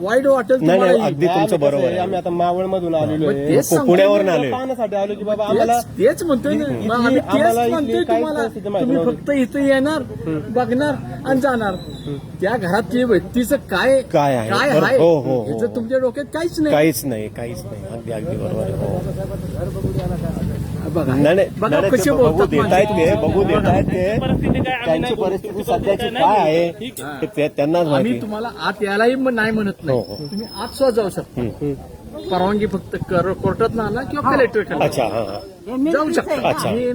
वाईट वाटेल नाही अगदी तुमचं बरोबर आम्ही आहे. आता मावळ मधून आलेलो मग आहे. तेच सांगतोय पुण्यावरून मी. आले पाहण्यासाठी आलो की बाबा आम्हाला तेच तेच म्हणतोय ना. इथली- मग आम्ही आम्हाला तेच इथली म्हणतोय काहीच तुम्हाला. परिस्थिती माहिती तुम्ही नव्हती. फक्त इथं येणार बघणार आणि जाणार. त्या घरातली व्यक्तीचं काय काय आहे? काय बरं, आहे हो, हो, हो. ह्याचं तुमच्या डोक्यात काहीच नाही काहीच नाही काहीच नाही अगदी अगदी बरोबर आहे हो. बघा नाही नाही बघा नाही, नाही, कसे ते बघू बोलतात देत आहेत ते. बघू देत आहेत ते परिस्थिती काय आम्ही त्यांची नाही बोलू. परिस्थिती सध्याची काय. आहे ठीक आहे. ते ते त्यांनाच आम्ही माहिती तुम्हाला आत यायलाही म- नाही म्हणत नाही हो. तुम्ही आत सुद्धा जाऊ शकता परवानगी फक्त कर- कोर्टात ना आला किंवा कलेक्टर अच्छा हा हा जाऊ शकता अच्छा. आम्ही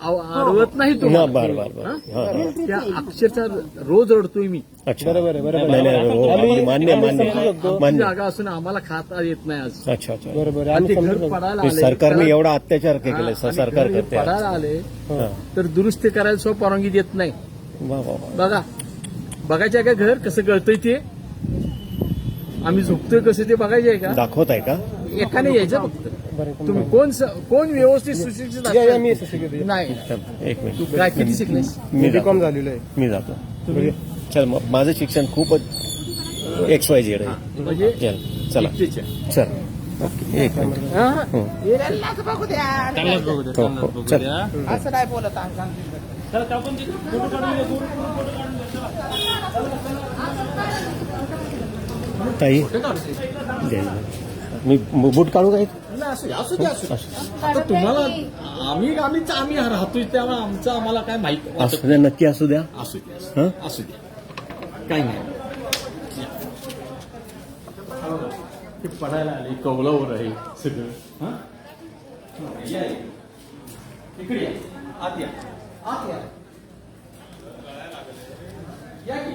अडवत नाही ना तुम्हाला बर बर बर. हा? हा, हा. त्या अक्षरशः रोज रडतोय मी. अच्छा. बरोबर आहे, बरोबर आहे. नाही नाही हो, मान्य मान्य. जागा असून आम्हाला खाता येत नाही आज. अच्छा अच्छा. बरोबर आहे. आणि आम्ही ते समजू घर शकतो. पडायला हे आले. सरकारने एवढा अत्याचार केलाय हा, आणि सरकार पडायला आले हा. तर दुरुस्ती करायला सुद्धा परवानगी देत नाही. वा, वा, वा. बघा बघायचं आहे का घर? कसं गळतंय ते? आम्ही झोपतोय कसं ते बघायचं आहे का? दाखवत आहे का? एकाने यायचं फक्त तुम्ही कोण स- कोण व्यवस्थित सुशिक्षित या, या, असेल? मी. नाही. एक तू मिनिट. काय किती शिकलेस? मी मी जातो. झालेलो आहे. मी जातो. चल मग माझं शिक्षण खूपच एक्स वाय झेड आहे. म्हणजे चल चला. चल. ओके. एक मिनिट. हा? हो. त्यांनाच बघू द्या. चांगलंच बघू द्या, हो, चांगलंच बघू चल. द्या. असं नाही बोलत. चला. चला. ताई. मी बूट काढू काय नाही, असू दे, असू दे, असू दे. आता तुम्हाला आम्ही आम्ही आम्ही राहतोय त्यामुळे आमचं आम्हाला काय माहीत वाटत असू द्या नक्की असू द्या असू दे असू हं? असू दे काही नाही ते पडायला आले कौलावर आहे सगळं हं? या, या. इकडे या आत या आत या या की.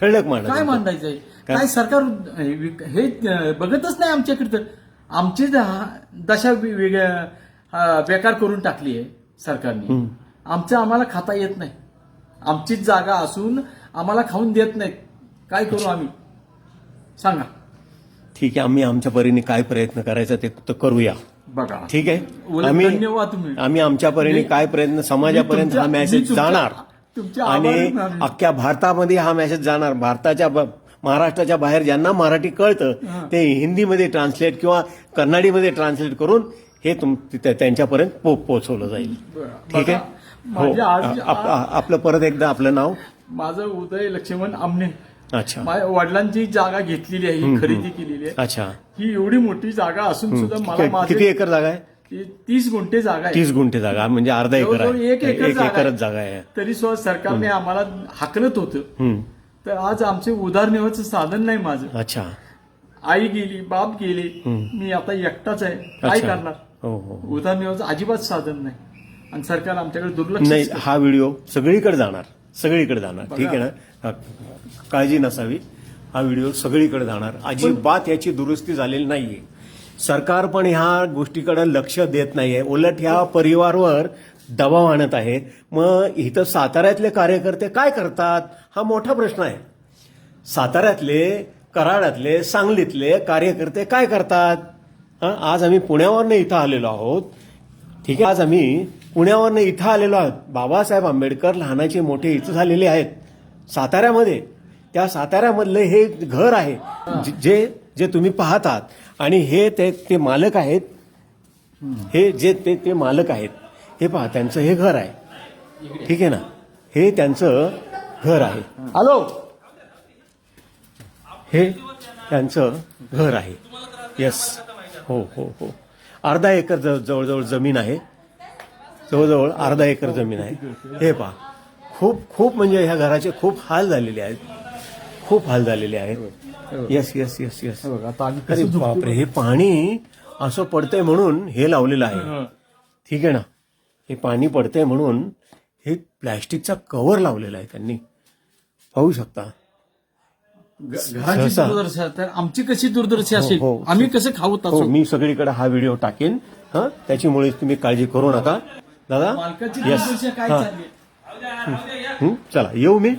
ठळक मांडा काय. मांडायचंय काय? काय सरकार हे बघतच नाही आमच्याकडे तर. आमची द- दशा वे- वेगळ्या बेकार करून टाकली आहे सरकारने. आमचं आम्हाला खाता येत नाही. आमचीच जागा असून आम्हाला खाऊन देत नाहीत काय करू आम्ही? सांगा. ठीक आहे आम्ही आमच्या परीने काय प्रयत्न करायचा ते तर करूया. बघा. ठीक आहे? उलट आम्ही धन्यवाद तुम्ही. आम्ही आमच्या परीने मी- काय प्रयत्न समाजापर्यंत मी हा तुमच्या- मेसेज तुमच्या- जाणार. आणि. अख्ख्या भारतामध्ये हा मेसेज जाणार. भारताच्या महाराष्ट्राच्या बाहेर ज्यांना मराठी कळतं ते हिंदीमध्ये ट्रान्सलेट किंवा कन्नडीमध्ये ट्रान्सलेट करून हे तुम त्या- त्यांच्यापर्यंत पो- पोहोचवलं जाईल. ठीक आहे? हो. आपलं परत एकदा आपलं नाव? माझं उदय लक्ष्मण आमने अच्छा. वडिलांची जागा घेतलेली आहे खरेदी केलेली आहे. अच्छा. ही एवढी मोठी जागा असून सुद्धा मला किती एकर जागा आहे? तीस गुंठे जागा आहे. तीस गुंठे जागा म्हणजे अर्धा एकर आहे. एक एकर जागा एकरच आहे. जागा आहे. तरी सुद्धा सरकारने आम्हाला हाकलत होतं. हम्म. तर आज आमचे उदारनिर्वाहाचं साधन नाही माझं. अच्छा. आई गेली बाप गेले मी आता एकटाच आहे. काय अच्छा. करणार? हो हो. उदारनिर्वाहाचं अजिबात साधन नाही. आणि सरकार आमच्याकडे दुर्लक्ष नाही हा व्हिडिओ सगळीकडे जाणार. सगळीकडे जाणार. ठीक आहे ना? हा, काळजी नसावी. हा व्हिडिओ सगळीकडे जाणार. अजिबात याची दुरुस्ती झालेली नाहीये. सरकार पण ह्या गोष्टीकडे लक्ष देत नाहीये. उलट ह्या परिवारवर दबाव आणत आहे. मग इथं साताऱ्यातले कार्यकर्ते काय करतात? हा मोठा प्रश्न आहे. साताऱ्यातले कराडातले सांगलीतले कार्यकर्ते काय करतात? आज आम्ही पुण्यावरनं इथं आलेलो आहोत. ठीक आहे आज आम्ही पुण्यावरनं इथं आलेलो आहोत. बाबासाहेब आंबेडकर लहानाचे मोठे इथं झालेले आहेत. साताऱ्यामध्ये. त्या साताऱ्यामधलं हे घर आहे. जे- जे जे तुम्ही पाहतात. आणि हे ते ते मालक आहेत. हे जे ते ते मालक आहेत. हे पहा त्यांचं हे घर आहे. ठीक आहे ना? हे त्यांचं घर आहे. हॅलो? हे त्यांचं घर आहे. येस हो हो हो. अर्धा एकर ज- जवळजवळ जमीन आहे. जवळजवळ अर्धा एकर जमीन आहे. हे पहा. खूप खूप म्हणजे ह्या घराचे खूप हाल झालेले आहेत. खूप हाल झालेले आहेत. येस येस येस येस अरे बापरे हे पाणी असं पडतंय म्हणून हे लावलेलं आहे. ठीक आहे ना? हे पाणी पडतंय म्हणून हे प्लॅस्टिकचा कव्हर लावलेला आहे त्यांनी. पाहू शकता? घराची सहसा. दुर्दशा तर आमची कशी दुर्दशा असेल? हो, हो. आम्ही कसं खाऊ हो तसं? मी सगळीकडे हा व्हिडिओ टाकेन. हा? त्याच्यामुळे तुम्ही काळजी करू नका. दादा? येस हा. हं, चला येऊ मी.